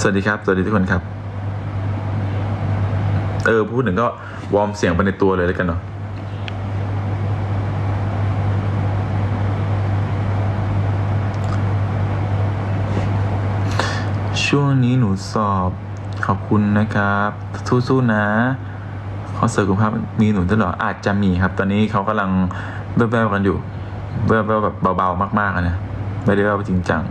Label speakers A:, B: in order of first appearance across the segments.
A: สวัสดีครับ สวัสดีทุกคนครับ เออ พูดถึงก็วอร์มเสียงไปในตัวเลยแล้วกันเนาะช่วงนี้หนูสอบขอบคุณนะครับ สู้ๆนะคอเสิร์ตคุณภาพมีหนูตลอดอาจจะมีครับ ตอนนี้เขากำลังแว่วๆกันอยู่แว่วๆแบบเบาๆมากๆนะไม่ได้แว่วจริงจัง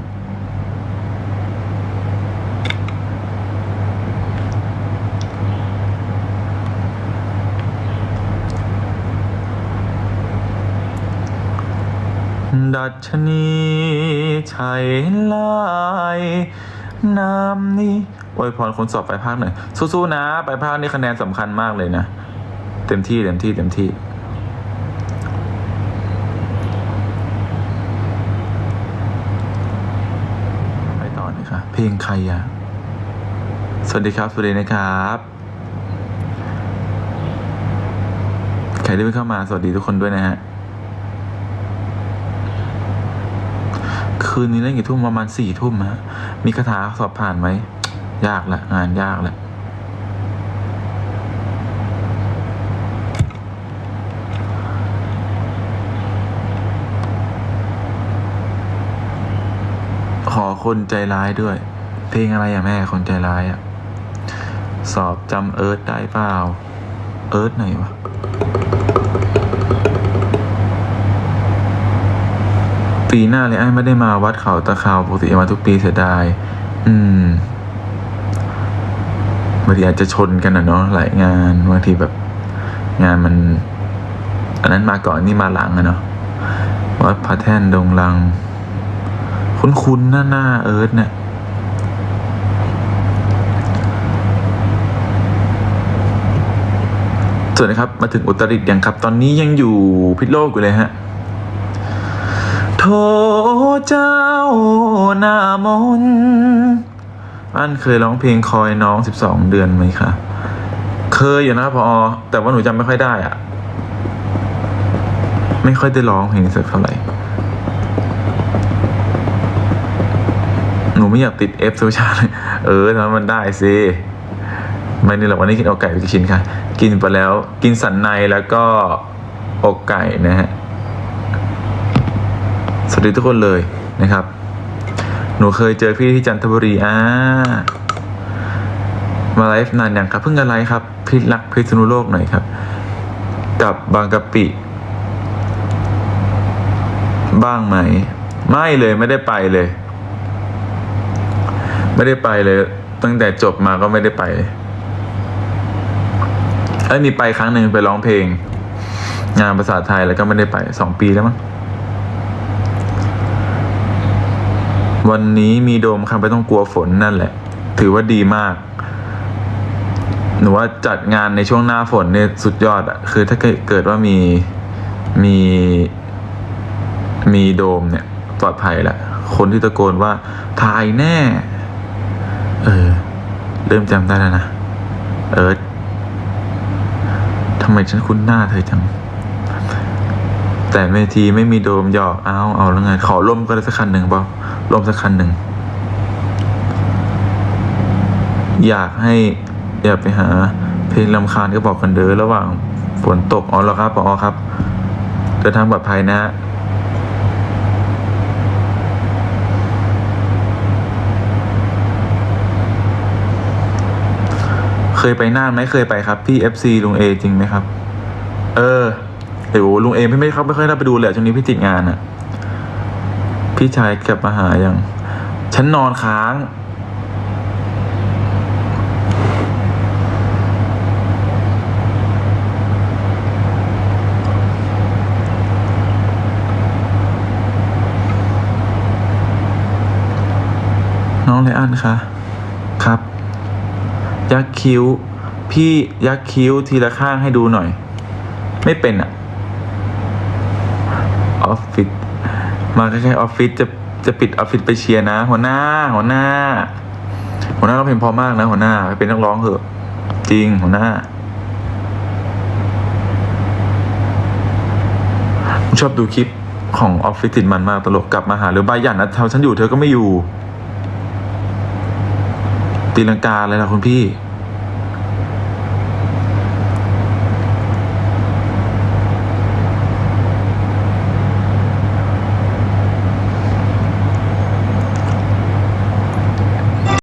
A: ดัชนีชัยลายน้ำนี่อวยพรคนสอบไปภาคหน่อยสู้ๆนะ ไปภาคนี่คะแนนสำคัญมากเลยนะ เต็มที่เต็มที่เต็มที่ไปต่อเลยค่ะเพลงใครอะสวัสดีครับสวัสดีนะครับ ใครที่เพิ่งเข้ามาสวัสดีทุกคนด้วยนะฮะ คืนนี้เล่นกี่ทุ่มประมาณสี่ทุ่มฮะ มีคาถาสอบผ่านไหม ยากละงานยากละขอคนใจร้ายด้วย เพลงอะไรอะแม่คนใจร้ายอะสอบจำเอิร์ธได้เปล่า เอิร์ธไหนวะ ปีหน้าเลยไอ้ไม่ได้มาวัดเขาตะขาวปกติมาทุกปีเสียดาย อืมบางทีอาจจะชนกันนะเนาะหลายงานบางทีแบบ งานมัน อันนั้นมาก่อนนี่มาหลังอะเนาะวัดพระแท่นดงลัง คุ้นๆหน้าหน้าเอิร์ธเนี่ยส่วนนะครับ มาถึงอุตรดิตถ์ยังครับ ตอนนี้ยังอยู่พิษโลกอยู่เลยฮะ เจ้าหน้ามนต์อันเคยร้องเพลงคอยน้องสิบสองเดือนไหมคะ เคยอยู่นะพอแต่ว่าหนูจำไม่ค่อยได้อะไม่ค่อยได้ร้องเพลงสักเท่าไหร่ หนูไม่อยากติดเอฟโซชาเลยเออทำให้มันได้สิไม่นี่หรอกวันนี้กินอกไก่ไปกี่ชิ้นค่ะ กินไปแล้ว กินสันในแล้วก็อกไก่นะฮะ สวัสดีทุกคนเลยนะครับ หนูเคยเจอพี่ที่จันทบุรีอ่ามาไลฟ์นานอยังครับ เพิ่งจะไลฟ์ครับพี่รักพิษณุโลกหน่อยครับ กับบางกะปิ บ้างไหม ไม่เลยไม่ได้ไปเลย ไม่ได้ไปเลย ตั้งแต่จบมาก็ไม่ได้ไปเอ้ยมีไปครั้งหนึ่งไปร้องเพลง งานภาษาไทยแล้วก็ไม่ได้ไปสองปีแล้วมั้ง วันนี้มีโดมครับไม่ต้องกลัวฝนนั่นแหละ ถือว่าดีมาก หนูว่าจัดงานในช่วงหน้าฝนเนี่ยสุดยอดอะคือถ้าเกิดว่ามีมีมีโดมเนี่ยปลอดภัยแหละ คนที่ตะโกนว่าถ่ายแน่ เออ เริ่มจำได้แล้วนะ เอิร์ธทำไมฉันคุ้นหน้าเธอจัง แต่เวทีไม่มีโดมหยอกเอาเอาแล้วไง ขอร่มก็ได้สักคันหนึ่งเปล่า ร่มสักคันหนึ่ง อยากให้อย่าไปหา เพลงลำคาญก็บอกกันเด้อระหว่างฝนตกอ๋อแล้วครับอ๋อครับเดินทางปลอดภัยนะเคยไปน่านไหมเคยไปครับ พี่ FC ลุงเอจริงไหมครับ เออเดี๋ยวลุงเอไม่ไม่เขาไม่ค่อยได้ไปดูเลยช่วงนี้พี่ติดงานอะ พี่ชายกลับมาหาอยังฉันนอนค้าง น้องเลอันคะ ครับ ยักคิ้ว พี่ยักคิ้วทีละข้างให้ดูหน่อย ไม่เป็นอะออฟฟิศ มาใกล้ๆออฟฟิศจะจะปิดออฟฟิศไปเชียร์นะ หัวหน้า หัวหน้า หัวหน้าเร้องเพลงพอมากนะ หัวหน้าไปเป็นนักร้องเถอะ จริงหัวหน้าผมชอบดูคลิปของออฟฟิศติดมันมากตลกกลับมาหาหรือบายันนะเท่าฉันอยู่เธอก็ไม่อยู่ ตีลังกาเลยนะคุณพี่